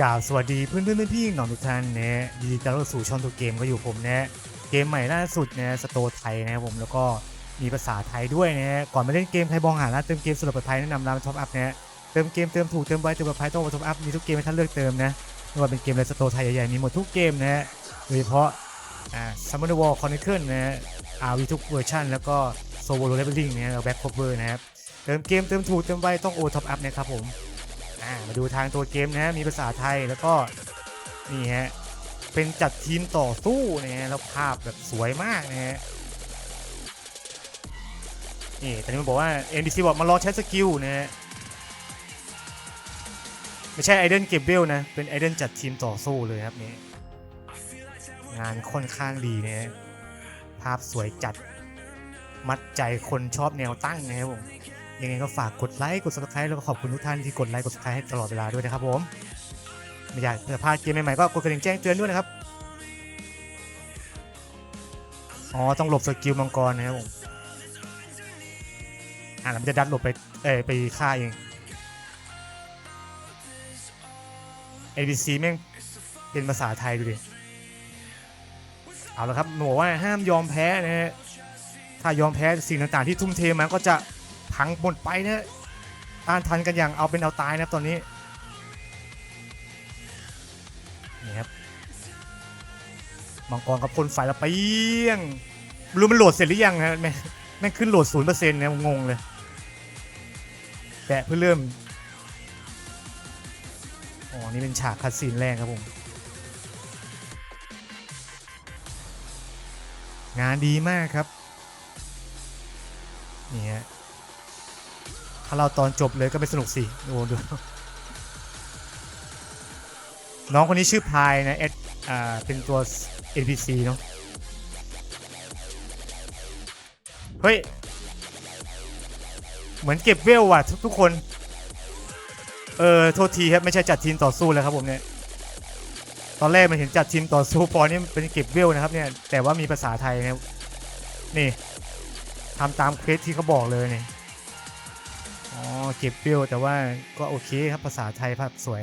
กล่าวสวัสดีเพื่อนเพื่อนพี่ๆน้องทุกท่านนะยินดีต้อนรับสู่ช่องตัวเกมก็อยู่ผมนะเกมใหม่ล่าสุดนะสโตไทยนะผมแล้วก็มีภาษาไทยด้วยนะก่อนมาเล่นเกมใครบองหาร้านเติมเกมสำหรับปลอดภัยแนะนำร้านท็อปอัพนะเติมเกมเติมถูกเติมไวเติมปลอดภัยต้องท็อปอัพมีทุกเกมให้ท่านเลือกเติมนะไม่ว่าเป็นเกมอะไรสโตไทยใหญ่ๆมีหมดทุกเกมนะโดยเฉพาะอ่าซัมเมอร์วอลคอนเนคเคิลนะอาวีทุกเวอร์ชันแล้วก็โซโวโรเลเวลลิ่งนะแล้วแบ็คคอเวอร์นะครับเติมเกมเติมถูกเติมไวต้องโอท็อปอัพนะครับผม อ่ามาดูทางตัวเกมนะมีภาษาไทยแล้วก็นี่ฮะเป็นจัดทีมต่อสู้นะฮะแล้วภาพแบบสวยมากนะฮะนี่ตอนนี้มันบอกว่า NPC บอกมาลอใช้สกิลนะฮะไม่ใช่ไอเดนเก็บเวลนะ เป็นไอเดนจัดทีมต่อสู้เลยครับนี่งานค่อนข้างดีนะฮะภาพสวยจัดมัดใจคนชอบแนวตั้งนะครับผม ยังไงก็ฝากกดไลค์กด subscribe แล้วก็ขอบคุณทุกท่านที่กดไลค์กด subscribe ให้ตลอดเวลาด้วยนะครับผมไม่อยากจะพลาดเกมใหม่ๆก็กดกระดิ่งแจ้งเตือนด้วยนะครับอ๋อต้องหลบสกิลมังกรนะครับผมอ่าแล้วมันจะดันหลบไปเอ้ยไปฆ่าเอง ABC แม่งเป็นภาษาไทยดูดิเอาละครับหนูว่าห้ามยอมแพ้นะฮะถ้ายอมแพ้สิ่งต่างๆที่ทุ่มเทมาก็จะ พังหมดไปนะต้านทันกันอย่างเอาเป็นเอาตายนะครับตอนนี้นี่ครับมังกรกับพ่นไฟแล้วเปี้ยงรู้มันโหลดเสร็จหรือยังฮะแม่แม่งขึ้นโหลดศูนย์เปอร์เซ็นต์นะงงเลยแตะเพื่อเริ่มอ๋อนี่เป็นฉากคัดซีนแรกครับผม งานดีมากครับ ถ้าเราตอนจบเลยก็ไม่สนุกสิดูดู น้องคนนี้ชื่อพายนะเอดอ่าเป็นตัว NPC เนาะเฮ้ย เหมือนเก็บเวลว่ะทุกทุกคน เออโทษทีครับ ไม่ใช่จัดทีมต่อสู้แล้วครับผมเนี่ย ตอนแรกมันเห็นจัดทีมต่อสู้พอนี่เป็นเก็บเวลนะครับเนี่ย แต่ว่ามีภาษาไทยนะนี่ทำตามเควสที่เขาบอกเลยเนี่ย เก็บเปรี้ยวแต่ว่าก็โอเคครับภาษาไทยภาพสวย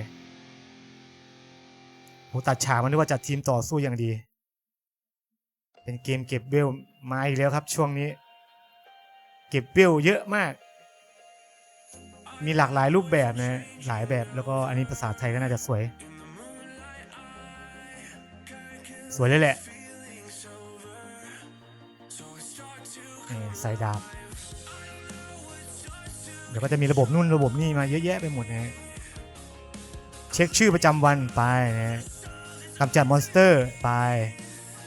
โหตัดฉากมันนึกว่าจัดทีมต่อสู้อย่างดี เป็นเกมเก็บเบลมาอีกแล้วครับช่วงนี้ เก็บเบลเยอะมาก มีหลากหลายรูปแบบนะหลายแบบแล้วก็อันนี้ภาษาไทยก็น่าจะสวย สวยเลยแหละใส่ดาบ ดี๋ยวก็จะมีระบบนู่นระบบนี่มาเยอะแยะไปหมดนะฮะเช็คชื่อประจำวันไปนะฮะกำจัดมอนสเตอร์ไป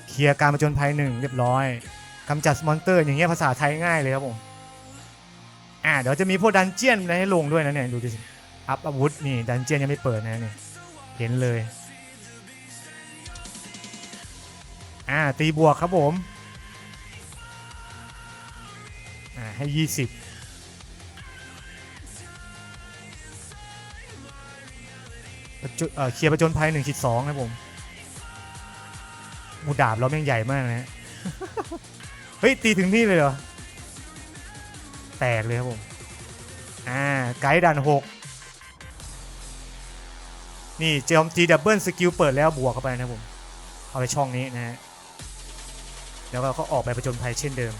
เคลียร์การประจนภัยหนึ่งเรียบร้อยกำจัดมอนสเตอร์ อย่างเงี้ยภาษาไทยง่ายเลยครับผมอ่าเดี๋ยวจะมีพวกดันเจียนให้ลงด้วยนะเนี่ยดูดิสิอัพอาวุธนี่ดันเจียนยังไม่เปิดนะเนี่ยเห็นเลยอ่าตีบวกครับผมอ่าให้ 20 เคลียร์ประจนภัยหนึ่งขีดสองนะผมมูดาบเราแม่งใหญ่มากนะ เฮ้ย ตีถึงนี่เลยเหรอ แตกเลยครับผม อ่า ไกด์ดันหกนี่เจอมตีดับเบิลสกิลเปิดแล้วบวกเข้าไปนะผม เอาไปช่องนี้นะฮะ แล้วก็เขาออกไปประจนภัยเช่นเดิม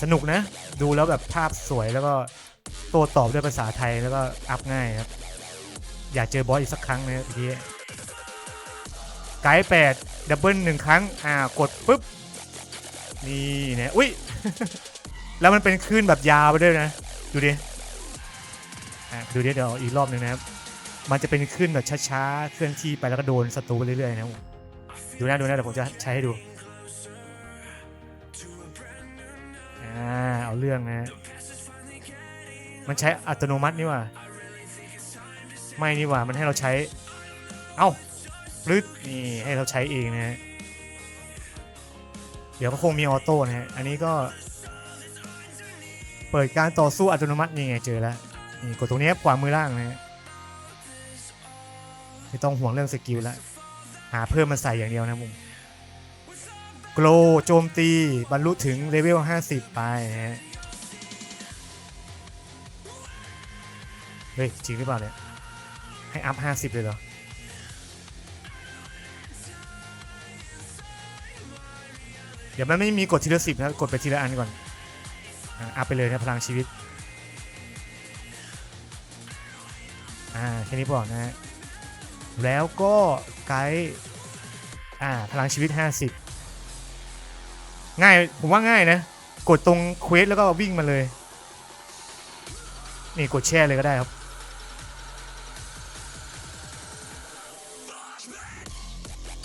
สนุกนะ ดูแล้วแบบภาพสวยแล้วก็โต้ตอบด้วยภาษาไทยแล้วก็อัพง่ายครับ อยากเจอบอสอีกสักครั้งนะทีนี้ไกด์แปดดับเบิลหนึ่งครั้ง อ่ากดปุ๊บ นี่นะอุ้ย แล้วมันเป็นคลื่นแบบยาวไปด้วยนะ ดูดิอะดูดิเดี๋ยวอีกรอบหนึ่งนะครับ มันจะเป็นคลื่นแบบช้าๆ เคลื่อนที่ไปแล้วก็โดนศัตรูไปเรื่อยๆนะดูนะดูนะเดี๋ยวผมจะใช้ให้ดู เอาเรื่องนะฮะมันใช้อัตโนมัตินี่ว่า ไม่นี่ว่ามันให้เราใช้ เอ้าปลึดนี่ให้เราใช้เองนะฮะ เดี๋ยวก็คงมีออโต้นะฮะ อันนี้ก็ เปิดการต่อสู้อัตโนมัตินี่ไงเจอแล้ว นี่กดตรงนี้ขวามือล่างนะฮะ ไม่ต้องห่วงเรื่องสกิลแล้ว หาเพิ่มมาใส่อย่างเดียวนะผม โกลโจมตีบรรลุถึงเลเวล 50 ไปฮะเฮ้ยจริงหรือเปล่าเนี่ย ให้อัพ 50 เลยเหรอ เดี๋ยวมันไม่มีกดทีละสิบนะ กดไปทีละอันก่อน อัพไปเลยนะพลังชีวิต อ่า แค่นี้พอนะฮะ แล้วก็ไกด์อ่า พลังชีวิต 50 ง่ายผมว่าง่ายนะ กดตรงเควสแล้วก็วิ่งมาเลย นี่กดแช่เลยก็ได้ครับ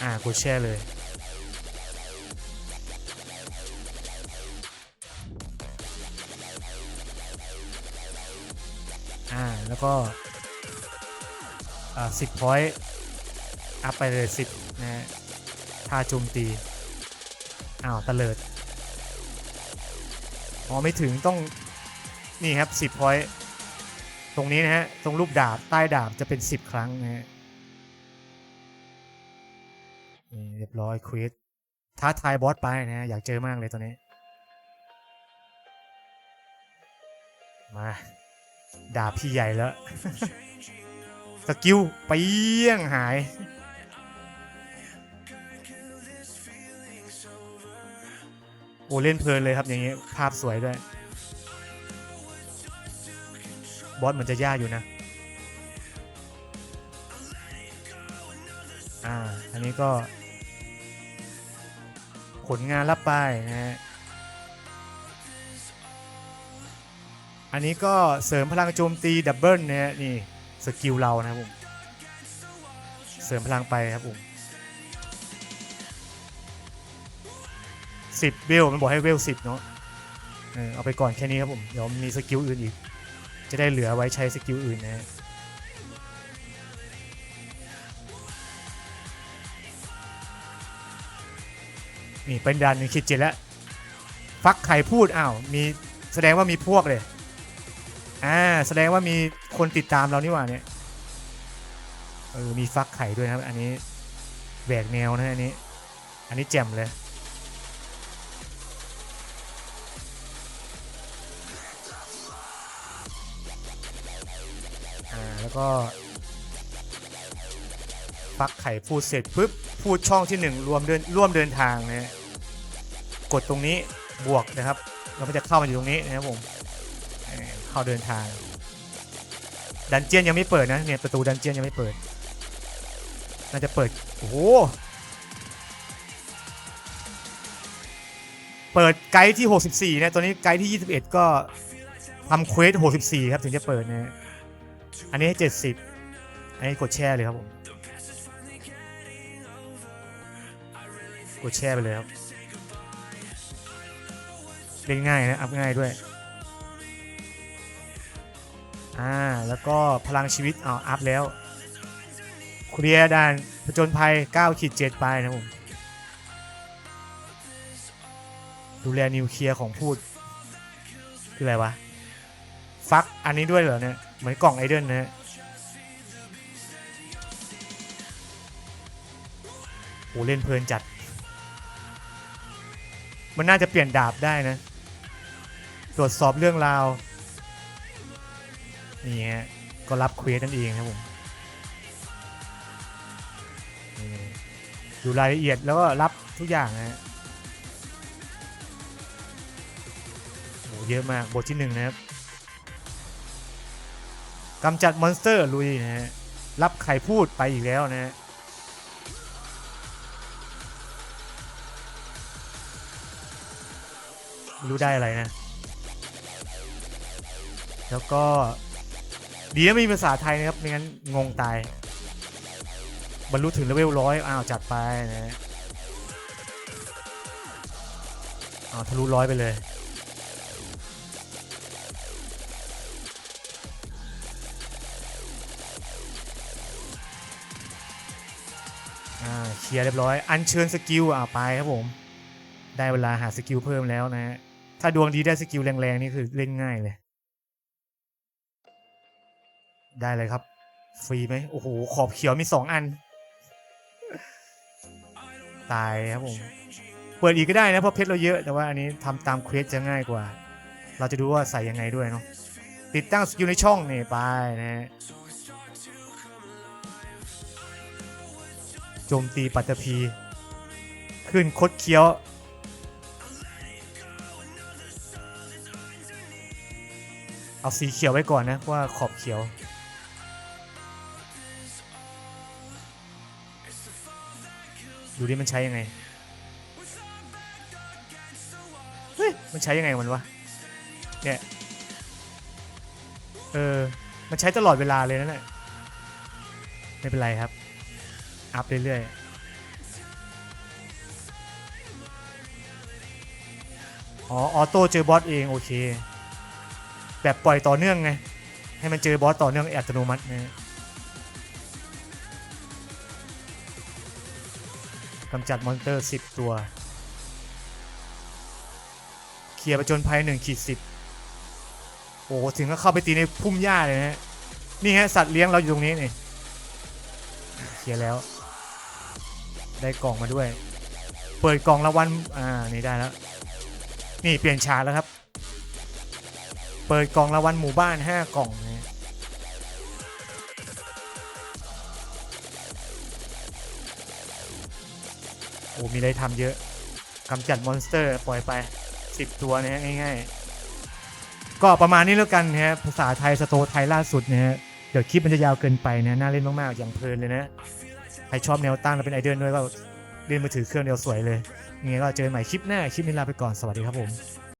อ่ากดแช่เลยอ่าแล้วก็อ่าสิบพอยต์อัพไปเลยสิบนะฮะท่าโจมตี อ้าวตะเลิดอ๋อไม่ถึงต้องนี่ครับสิบพอยต์ตรงนี้นะฮะ ตรงรูปดาบใต้ดาบจะเป็น 10 ครั้งนะฮะนี่เรียบร้อยควิสท้าทายบอสไปนะฮะ อยากเจอมากเลยตอนนี้ มา ดาบพี่ใหญ่แล้ว สกิลเปี้ยงหาย โอ้เล่นเพลินเลยครับอย่างงี้ภาพสวยด้วย บอสเหมือนจะยากอยู่นะ อ่า อันนี้ก็ ผลงานรับไปนะฮะอันนี้ก็เสริมพลังโจมตีดับเบิลนะฮะนี่สกิลเรานะครับผม เสริมพลังไปครับผม สิบเวลมันบอกให้เวลสิบเนาะเออเอาไปก่อนแค่นี้ครับผมเดี๋ยวมีสกิลอื่นอีก จะได้เหลือไว้ใช้สกิลอื่นนะนี่เป็นดันหนึ่งคิดจ็ดแล้วฟักไข่พูดอ้าวมีแสดงว่ามีพวกเลยอ่าแสดงว่ามีคนติดตามเรานี่หว่าเนี่ยเออมีฟักไข่ด้วยนะครับ อันนี้แหวกแนวนะอันนี้ อันนี้แจ่มเลย แล้วก็ฟักไข่พูดเสร็จปุ๊บพูดช่องที่หนึ่งรวมเดินร่วมเดินทางนะกดตรงนี้บวกนะครับเราก็จะเข้ามาอยู่ตรงนี้นะครับผมเข้าเดินทาง ดันเจียนยังไม่เปิดนะเนี่ยประตูดันเจียนยังไม่เปิดน่าจะเปิดโอ้โหเปิดไกด์ที่ 64นะตัวนี้ไกด์ที่ 21 ก็ทำเควส64 ครับ ถึงจะเปิดนะ อันนี้ให้70อันนี้กดแช่เลยครับผม กดแช่ไปเลยครับ เล่นง่ายนะ อัพง่ายด้วย อ่า แล้วก็พลังชีวิตเอาอัพแล้วเคลียร์ด่านผจญภัย9ขีด7ไปนะผม ดูแลนิวเคลียร์ของพูด คืออะไรวะ ฟักอันนี้ด้วยเหรอเนี่ย เหมือนกล่องไอเดนนะฮะโหเล่นเพลินจัด มันน่าจะเปลี่ยนดาบได้นะ ตรวจสอบเรื่องราว นี่ฮะ ก็รับเควสนั่นเองครับผมดูรายละเอียดแล้วก็รับทุกอย่างนะฮะโหเยอะมากบทที่หนึ่งนะครับ กำจัดมอนสเตอร์ลุยนะฮะรับไข่พูดไปอีกแล้วนะฮะรู้ได้อะไรนะ แล้วก็ ดีนะม่มีภาษาไทยนะครับ ไม่งั้นงงตาย บรรลุถึงเลเวลร้อยอ้าวจัดไปนะฮะอ้าวทะลุร้อยไปเลย อ่าเคลียร์เรียบร้อย อัญเชิญสกิลอ่าไปครับผม ได้เวลาหาสกิลเพิ่มแล้วนะฮะถ้าดวงดีได้สกิลแรงๆนี่คือเล่นง่ายเลย ได้เลยครับ ฟรีไหมโอ้โห ขอบเขียวมีสองอัน ตายครับผม เปิดอีกก็ได้นะเพราะเพชรเราเยอะ แต่ว่าอันนี้ทำตามเควสจะง่ายกว่า เราจะดูว่าใส่ยังไงด้วยเนาะติดตั้งสกิลในช่องนี่ไปนะฮะ จมตีปัตตภีขึ้นคดเคี้ยว เอาสีเขียวไว้ก่อนนะเพราะว่าขอบเขียว ดูดิมันใช้ยังไง เฮ้ย มันใช้ยังไงมันวะ เนี่ย เออ มันใช้ตลอดเวลาเลยนั่นแหละไม่เป็นไรครับ อัพเรื่อยๆ อ๋อ ออโต้เจอบอสเอง โอเค แบบปล่อยต่อเนื่องไง ให้มันเจอบอสต่อเนื่องอัตโนมัตินะกำจัดมอนสเตอร์ 10 ตัว เคลียร์ประจนภัย1ขีด10 โอ้โหถึงก็เข้าไปตีในพุ่มหญ้าเลยนะฮะนี่ฮะ สัตว์เลี้ยงเราอยู่ตรงนี้นี่ เคลียร์แล้ว ได้กล่องมาด้วย เปิดกล่องละวัน อ่า นี่ได้แล้ว นี่เปลี่ยนฉากแล้วครับ เปิดกล่องละวันหมู่บ้าน 5 กล่องนะโอ้มีอะไรทำเยอะกำจัดมอนสเตอร์ปล่อยไป 10 ตัวนะฮะง่ายๆ ก็ประมาณนี้แล้วกันนะฮะภาษาไทยสโตไทยล่าสุดนะฮะเดี๋ยวคลิปมันจะยาวเกินไปนะ น่าเล่นมากๆ อย่างเพลินเลยนะ ใครชอบแนวตั้งแล้วเป็นไอเดียด้วยก็เล่นมือถือเครื่องเดียวสวยเลยยังไงก็เจอกันใหม่คลิปหน้า คลิปนี้ลาไปก่อน สวัสดีครับผม